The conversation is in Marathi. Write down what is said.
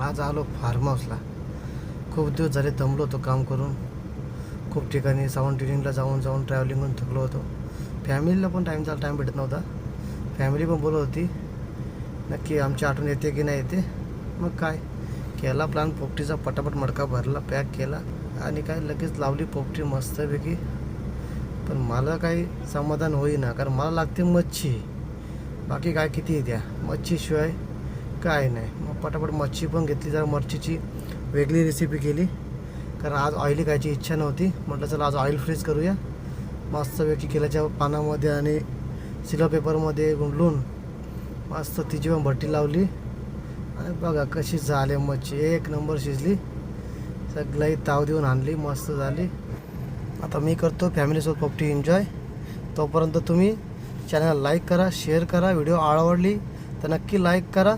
आज आलो फार्म हाऊसला खूप दिवस झाले दमलो होतो काम करून. खूप ठिकाणी साऊंड ट्युनिंगला जाऊन जाऊन ट्रॅव्हलिंग करून थकलो होतो. फॅमिलीला पण टाईमचा टाईम भेटत नव्हता. फॅमिली पण बोलत होती नक्की आमची आठवण येते की नाही येते. मग काय? केला प्लॅन पोपटीचा पटापट मडका भरला पॅक केला आणि काय लगेच लावली पोपटी मस्तपैकी. पण मला काही समाधान होईना कारण मला लागते मच्छी. बाकी काय किती द्या मच्छीशिवाय काय नाही. मग पटापट मच्छी पण घेतली जरा मच्छीची वेगळी रेसिपी केली. कारण आज ऑइली खायची इच्छा नव्हती. म्हटलं चला आज ऑइल फ्रीज करूया. मस्तपैकी केल्याच्या पानामध्ये आणि सिलो पेपरमध्ये गुंडलून मस्त तिची पण भट्टी लावली. आणि बघा कशी झाली मच्छी. एक नंबर शिजली. सगळ्याही ताव देऊन आणली मस्त झाली. आता मी करतो फॅमिलीसोबत पपटी एन्जॉय तोपर्यंत तुम्ही चॅनल लाईक करा शेअर करा. व्हिडिओ आवडली तर नक्की लाईक करा.